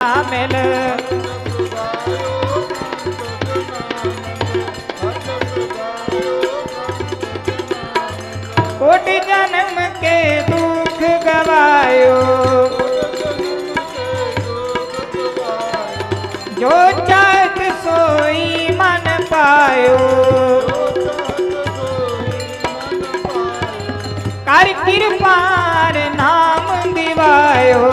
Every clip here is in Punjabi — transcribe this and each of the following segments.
ਮਿਲ ਕੋਟਿ ਜਨਮ ਕੇ ਦੁਖ ਗਵਾਇਓ। ਜੋ ਚਾਹਤ ਸੋਈ ਮਨ ਪਾਇਓ। ਕਰ ਕਿਰਪਾਰ ਨਾਮ ਦਿਵਾਇਓ।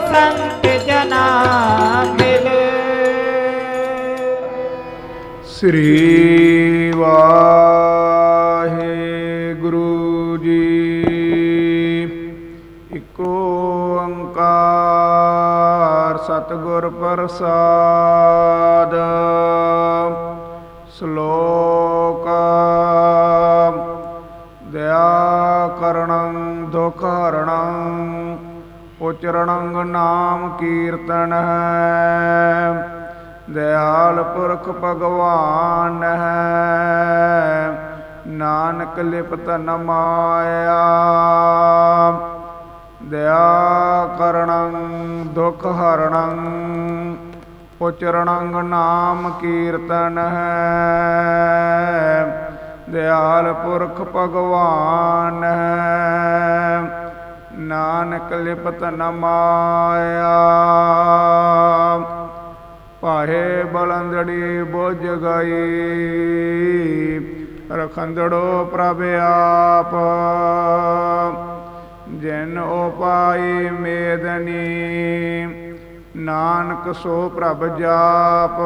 ਸੰਤ ਜਨਾ ਮਿਲ। ਸ੍ਰੀ ਵਾਹਿਗੁਰੂ ਜੀ, ਇਕ ਓੰਕਾਰ ਸਤਿਗੁਰ ਪ੍ਰਸਾਦ। ਸ਼ਲੋਕ ਦਇਆ ਕਰਣੰ ਦੁਖ ਹਰਣੰ ਉਚਰਣੰ ਨਾਮ ਕੀਰਤਨ ਹੈ। ਦਇਆਲ ਪੁਰਖ ਭਗਵਾਨ ਹੈ। ਨਾਨਕ ਲਿਪਤ ਨ ਮਾਇਆ। ਦਇਆ ਕਰਣੰ, ਦੁਖ ਹਰਣੰ ਉਚਰਣੰ ਨਾਮ ਕੀਰਤਨ ਹੈ। ਦਿਆਲ ਪੁਰਖ ਭਗਵਾਨ ਹੈ। ਨਾਨਕ ਲਿਪਤ ਨ ਮਾਇਆ। ਪਾਹੇ ਬਲੰਦੜੀ ਬੁਝ ਗਈ, ਰਖੰਦੜੋ ਪ੍ਰਭ ਆਪ। ਜਿਨ ਉਪਾਈ ਮੇਦਨੀ, ਨਾਨਕ ਸੋ ਪ੍ਰਭ ਜਾਪ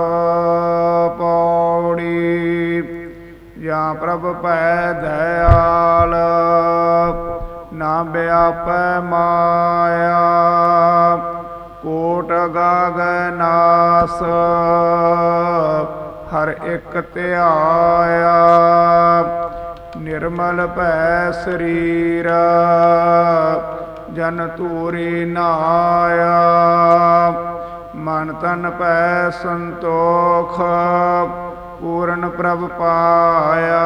ਪੌੜੀ। ਜਾਂ ਪ੍ਰਭ ਭੈ ਦਇਆਲ ਨਾ ਬਿਆਪੈ ਮਾਇਆ, ਕੋਟ ਗਗਨਾਸ ਹਰ ਇੱਕ ਧਿਆਇਆ ਨਿਰਮਲ ਭੈ ਸਰੀਰ, ਜਨ ਤੂਰੀ ਨਾਇਆ। ਮਨ ਤਨ ਭੈ ਸੰਤੋਖ, ਪੂਰਨ ਪ੍ਰਭ ਪਾਇਆ।